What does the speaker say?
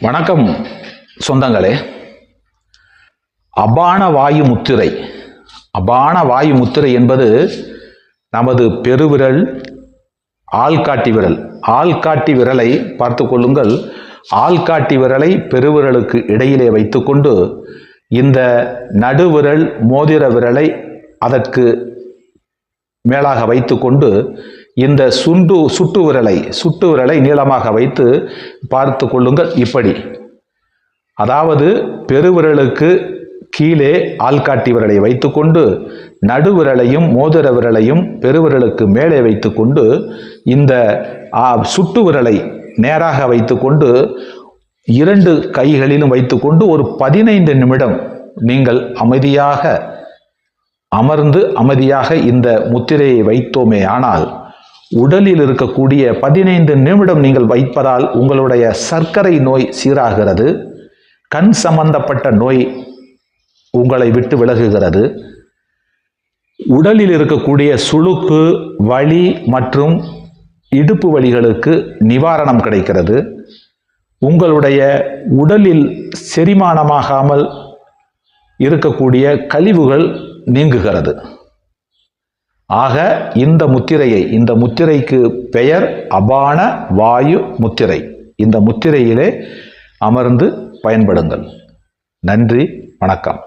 வணக்கம் சொந்தங்களே. அபான வாயு முத்திரை. அபான வாயு முத்திரை என்பது நமது பெருவிரல் ஆள்காட்டி விரல். ஆள்காட்டி விரலை பார்த்து கொள்ளுங்கள். ஆள்காட்டி விரலை பெருவிரலுக்கு இடையிலே வைத்துக்கொண்டு இந்த நடுவிரல் மோதிர விரலை அதற்கு மேலாக வைத்துக்கொண்டு இந்த சுண்டு சுட்டு விரலை சுட்டு விரலை நீளமாக வைத்து பார்த்து கொள்ளுங்கள் இப்படி. அதாவது பெருவிரலுக்கு கீழே ஆள்காட்டி விரலை வைத்துக்கொண்டு நடுவிரலையும் மோதிர விரலையும் பெருவிரலுக்கு மேலே வைத்துக்கொண்டு இந்த சுட்டு விரலை நேராக வைத்துக்கொண்டு இரண்டு கைகளிலும் வைத்துக்கொண்டு ஒரு பதினைந்து நிமிடம் நீங்கள் அமைதியாக அமர்ந்து அமைதியாக இந்த முத்திரையை வைத்தோமே ஆனால் உடலில் இருக்கக்கூடிய பதினைந்து நிமிடம் நீங்கள் வைப்பதால் உங்களுடைய சர்க்கரை நோய் சீராகிறது. கண் சம்பந்தப்பட்ட நோய் உங்களை விட்டு விலகுகிறது. உடலில் இருக்கக்கூடிய சுளுக்கு வலி மற்றும் இடுப்பு வலிகளுக்கு நிவாரணம் கிடைக்கிறது. உங்களுடைய உடலில் செரிமானமாகாமல் இருக்கக்கூடிய கழிவுகள் நீங்குகிறது. ஆக இந்த முத்திரையை இந்த முத்திரைக்கு பெயர் அபான வாயு முத்திரை. இந்த முத்திரையிலே அமர்ந்து பயன்படுங்கள். நன்றி வணக்கம்.